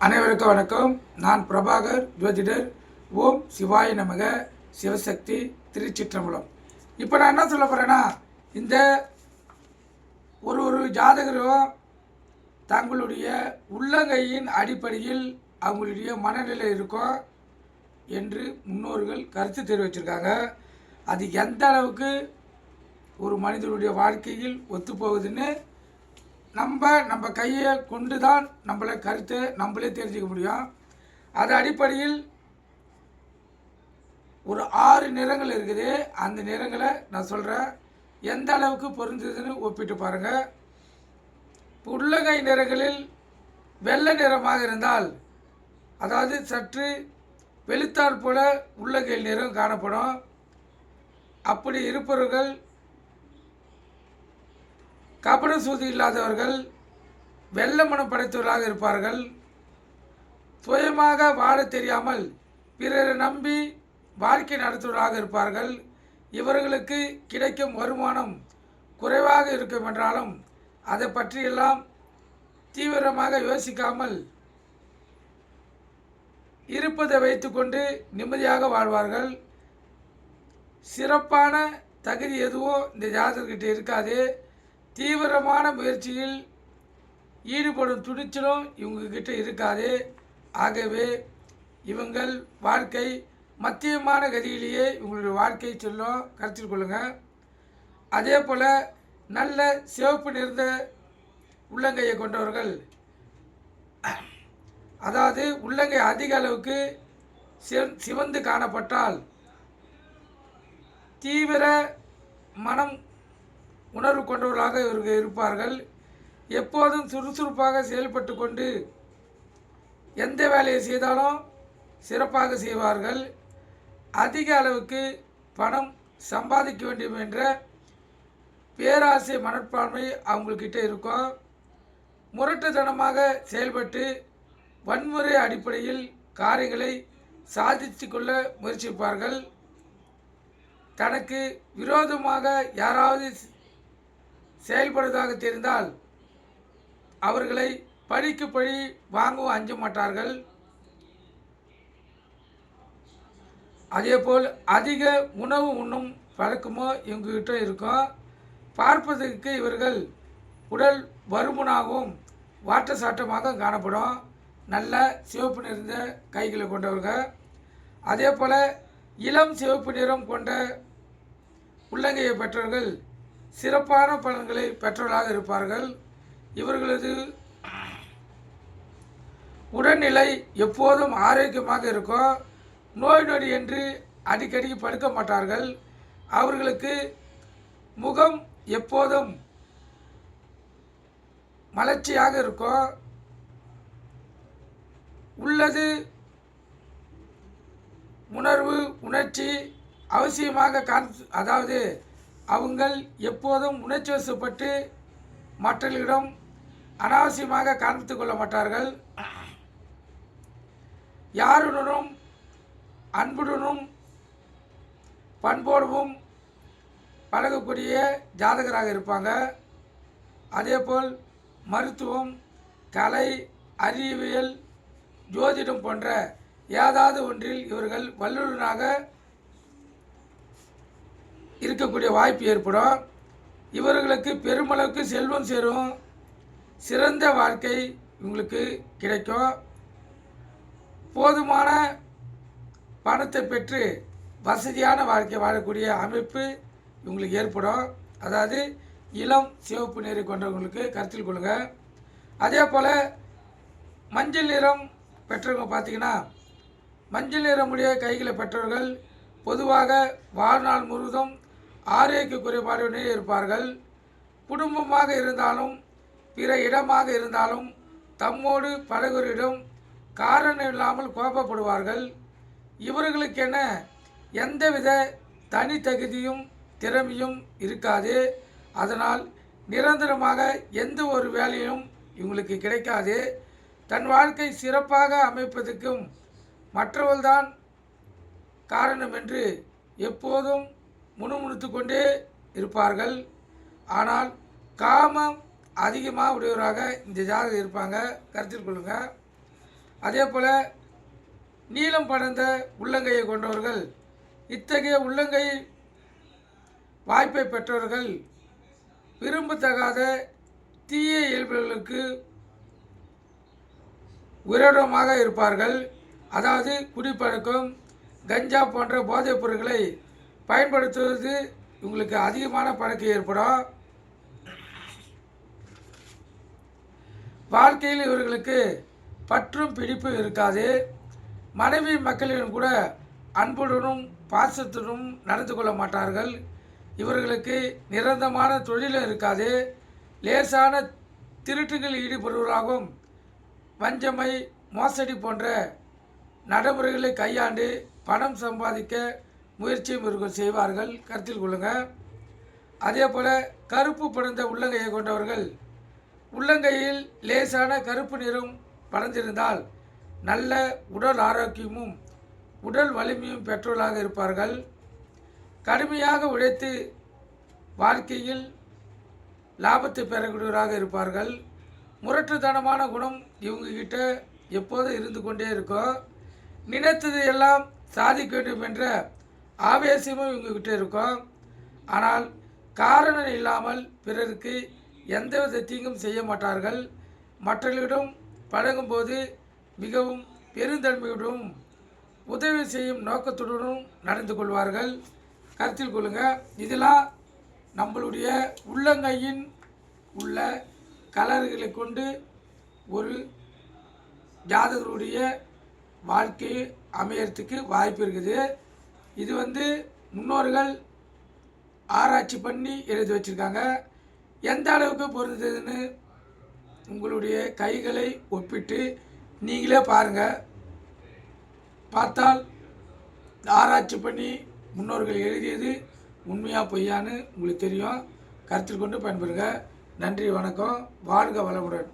அனைவருக்கும் வணக்கம். நான் பிரபாகர் ஜோதிடர். ஓம் சிவாய நமக. சிவசக்தி திருச்சிற்றம்பலம். இப்போ நான் என்ன சொல்ல போகிறேன்னா இந்த ஒரு ஒரு ஜாதகரும் தங்களுடைய உள்ளங்கையின் அடிப்படையில் அவங்களுடைய மனநிலை இருக்கும் என்று முன்னோர்கள் கருத்து தெரிவிச்சிருக்காங்க. அது எந்த அளவுக்கு ஒரு மனிதனுடைய வாழ்க்கையில் ஒத்துப்போகுதுன்னு நம்ம நம்ம கையை கொண்டு தான் நம்மளை கருத்து நம்மளே தெரிஞ்சுக்க முடியும். அது அடிப்படையில் ஒரு ஆறு நிறங்கள் இருக்குது. அந்த நிறங்களை நான் சொல்கிறேன் எந்த அளவுக்கு பொருந்ததுன்னு ஒப்பிட்டு பாருங்கள் உள்ளங்கை நிறங்களில் வெள்ளை நிறமாக இருந்தால் அதாவது சற்று வெளுத்தாற் போல உள்ளங்கை நிறம் காணப்படும். அப்படி இருப்பவர்கள் கபட சூதி இல்லாதவர்கள் வெள்ள மனம் படைத்தவர்களாக இருப்பார்கள். சுயமாக வாழ தெரியாமல் பிறரை நம்பி வாழ்க்கை நடத்துவர்களாக இருப்பார்கள். இவர்களுக்கு கிடைக்கும் வருமானம் குறைவாக இருக்கும் என்றாலும் அதை பற்றியெல்லாம் தீவிரமாக யோசிக்காமல் இருப்பதை வைத்துக்கொண்டு நிம்மதியாக வாழ்வார்கள். சிறப்பான தகுதி எதுவோ இந்த ஜாதகர்கிட்ட இருக்காது. தீவிரமான முயற்சியில் ஈடுபடும் துணிச்சலும் இவங்கக்கிட்ட இருக்காது. ஆகவே இவங்கள் வாழ்க்கை மத்தியமான கதியிலேயே இவங்களுடைய வாழ்க்கை செல்லும். கருத்தில் கொள்ளுங்கள் அதே போல் நல்ல சிவப்பு நிறைந்த உள்ளங்கையை கொண்டவர்கள். அதாவது உள்ளங்கை அதிக அளவுக்கு சிவந்து காணப்பட்டால் தீவிர மனம் உணர்வு கொண்டவர்களாக இவர்கள் இருப்பார்கள். எப்போதும் சுறுசுறுப்பாக செயல்பட்டு கொண்டு எந்த வேலையை செய்தாலும் சிறப்பாக செய்வார்கள். அதிக அளவுக்கு பணம் சம்பாதிக்க வேண்டும் என்ற பேராசை மனப்பான்மை அவங்கக்கிட்ட இருக்கும். முரட்டுத்தனமாக செயல்பட்டு வன்முறை அடிப்படையில் காரியங்களை சாதித்து கொள்ள முயற்சிப்பார்கள். தனக்கு விரோதமாக யாராவது செயல்படுவதாக தெரிந்தால் அவர்களை பழிக்கு பழி வாங்கவும் அஞ்ச மாட்டார்கள். அதேபோல் அதிக உணவு உண்ணும் பழக்கமோ இவங்ககிட்ட இருக்கும் பார்ப்பதற்கு இவர்கள் உடல் வருமுனாகவும் வாட்ட சாட்டமாக காணப்படும். நல்ல சிவப்பு நிறைந்த கைகளை கொண்டவர்கள். அதே போல் இளம் சிவப்பு நிறம் கொண்ட உள்ளங்கையை பெற்றவர்கள் சிறப்பான பலன்களை பெற்றவர்களாக இருப்பார்கள். இவர்களது உடல்நிலை எப்போதும் ஆரோக்கியமாக இருக்கும் நோய் நொடி என்று அடிக்கடி படுக்க மாட்டார்கள். அவர்களுக்கு முகம் எப்போதும் மலர்ச்சியாக இருக்கும் உள்ளது உணர்வு உணர்ச்சி அவசியமாக காண் அதாவது அவங்கள் எப்போதும் உணர்ச்சி வசப்பட்டு மற்றவர்களிடம் அனாவசியமாக காண்பித்து கொள்ள மாட்டார்கள். யாருடனும் அன்புடனும் பண்போடவும் பழகக்கூடிய ஜாதகராக இருப்பாங்க. அதேபோல் மருத்துவம் கலை அறிவியல் ஜோதிடம் போன்ற ஏதாவது ஒன்றில் இவர்கள் வல்லுநராக இருக்கக்கூடிய வாய்ப்பு ஏற்படும். இவர்களுக்கு பெருமளவுக்கு செல்வம் சேரும். சிறந்த வாழ்க்கை இவங்களுக்கு கிடைக்கும். போதுமான பணத்தை பெற்று வசதியான வாழ்க்கை வாழக்கூடிய அமைப்பு இவங்களுக்கு ஏற்படும். அதாவது இளம் சிவப்பு நீரை கொண்டவங்களுக்கு கருத்தில் கொள்ளுங்கள் அதே போல் மஞ்சள் நிறம் பெற்றவங்க பார்த்தீங்கன்னா மஞ்சள் நிறமுடைய கைகளை பெற்றவர்கள் பொதுவாக வாழ்நாள் முழுவதும் ஆரோக்கிய குறைபாடுடனே இருப்பார்கள். குடும்பமாக இருந்தாலும் பிற இடமாக இருந்தாலும் தம்மோடு பழகுவரிடம் காரணம் இல்லாமல் கோபப்படுவார்கள். இவர்களுக்கென எந்தவித தனி தகுதியும் திறமையும் இருக்காது. அதனால் நிரந்தரமாக எந்த ஒரு வேலையும் இவங்களுக்கு கிடைக்காது. தன் வாழ்க்கை சிறப்பாக அமைப்பதற்கும் மற்றவர்கள்தான் காரணம் என்று எப்போதும் முணுமுணுத்து கொண்டே இருப்பார்கள். ஆனால் காமம் அதிகமாக உடையவராக இந்த ஜாதகம் இருப்பாங்க. கருத்தில் கொள்ளுங்கள் அதே போல் நீளம் படர்ந்த உள்ளங்கையை கொண்டவர்கள் இத்தகைய உள்ளங்கை வாய்ப்பை பெற்றவர்கள் விரும்பத்தகாத தீய இயல்புகளுக்கு விரோதமாக இருப்பார்கள். அதாவது குடிப்பழக்கம் கஞ்சா போன்ற போதைப் பொருட்களை பயன்படுத்துவது இவங்களுக்கு அதிகமான பழக்கம் ஏற்படும். வாழ்க்கையில் இவர்களுக்கு பற்றும் பிடிப்பும் இருக்காது. மனைவி மக்களிடம் கூட அன்புடனும் பாசத்துடனும் நடந்து கொள்ள மாட்டார்கள். இவர்களுக்கு நிரந்தரமான தொழிலும் இருக்காது. லேசான திருட்டுகளில் ஈடுபடுவதாகவும் வஞ்சமை மோசடி போன்ற நடைமுறைகளை கையாண்டு பணம் சம்பாதிக்க முயற்சியும் இவர்கள் செய்வார்கள் கருத்தில் கொள்ளுங்கள் அதே போல் கருப்பு படர்ந்த உள்ளங்கையை கொண்டவர்கள் உள்ளங்கையில் லேசான கருப்பு நிறம் படர்ந்திருந்தால் நல்ல உடல் ஆரோக்கியமும் உடல் வலிமையும் பெற்றோர்களாக இருப்பார்கள். கடுமையாக உழைத்து வாழ்க்கையில் லாபத்தை பெறக்கூடியவராக இருப்பார்கள். முரட்டுத்தனமான குணம் இவங்கக்கிட்ட எப்போதும் இருந்து கொண்டே இருக்கும். நினைத்தது எல்லாம் சாதிக்க வேண்டும் என்ற ஆவேசமும் இவங்ககிட்ட இருக்கும். ஆனால் காரணம் இல்லாமல் பிறருக்கு எந்தவித தீங்கும் செய்ய மாட்டார்கள். மற்றவர்களிடம் பழகும்போது மிகவும் பெருந்தன்மையுடனும் உதவி செய்யும் நோக்கத்துடனும் நடந்து கொள்வார்கள். கருத்தில் கொள்ளுங்கள் இதெல்லாம் நம்மளுடைய உள்ளங்கையின் உள்ள கலர்களை கொண்டு ஒரு ஜாதகருடைய வாழ்க்கை அமையறதுக்கு வாய்ப்பு இருக்குது. இது வந்து முன்னோர்கள் ஆராய்ச்சி பண்ணி எழுதி வச்சுருக்காங்க. எந்த அளவுக்கு பொருந்ததுன்னு உங்களுடைய கைகளை ஒப்பிட்டு நீங்களே பாருங்கள் பார்த்தால் ஆராய்ச்சி பண்ணி முன்னோர்கள் எழுதியது உண்மையாக பொய்யான்னு உங்களுக்கு தெரியும். கருத்தில் கொண்டு பயன்பெறுங்க. நன்றி வணக்கம். வாழ்க வளமுடன்.